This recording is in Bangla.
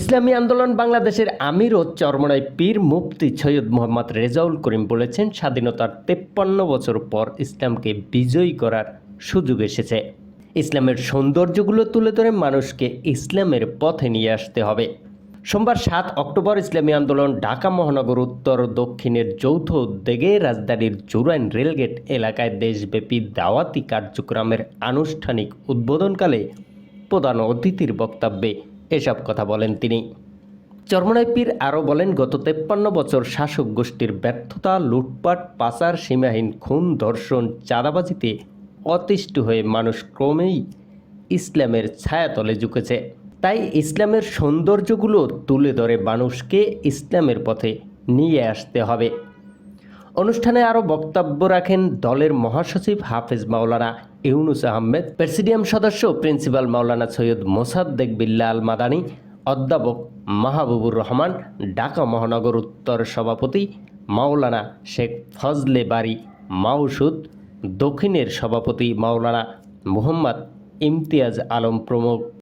ইসলামী আন্দোলন বাংলাদেশের আমির ও চরমনায় পীর মুফতি সৈয়দ মোহাম্মদ রেজাউল করিম বলেছেন, স্বাধীনতার তেপ্পান্ন বছর পর ইসলামকে বিজয়ী করার সুযোগ এসেছে। ইসলামের সৌন্দর্যগুলো তুলে ধরে মানুষকে ইসলামের পথে নিয়ে আসতে হবে। সোমবার সাত অক্টোবর ইসলামী আন্দোলন ঢাকা মহানগর উত্তর ও দক্ষিণের যৌথ উদ্যোগে রাজধানীর জুরাইন রেলগেট এলাকায় দেশব্যাপী দাওয়াতি কার্যক্রমের আনুষ্ঠানিক উদ্বোধনকালে প্রধান অতিথির বক্তব্যে এসব কথা বলেন তিনি। চরমনাই পীর আরও বলেন, গত তেপ্পান্ন বছর শাসক গোষ্ঠীর ব্যর্থতা, লুটপাট, পাচার, সীমাহীন খুন, ধর্ষণ, চাঁদাবাজিতে অতিষ্ঠ হয়ে মানুষ ক্রমেই ইসলামের ছায়াতলে ঝুঁকেছে। তাই ইসলামের সৌন্দর্যগুলো তুলে ধরে মানুষকে ইসলামের পথে নিয়ে আসতে হবে। অনুষ্ঠানে আরও বক্তব্য রাখেন দলের মহাসচিব হাফেজ মাওলানা ইউনুস আহমেদ, প্রেসিডিয়াম সদস্য প্রিন্সিপাল মাওলানা সৈয়দ মোসাদ্দেক বিল্লা আল মাদানী, অধ্যাপক মাহবুবুর রহমান, ঢাকা মহানগর উত্তর সভাপতি মাওলানা শেখ ফজলে বাড়ি মাউসুদ দক্ষিণের সভাপতি মাওলানা মুহাম্মদ ইমতিয়াজ আলম প্রমুখ।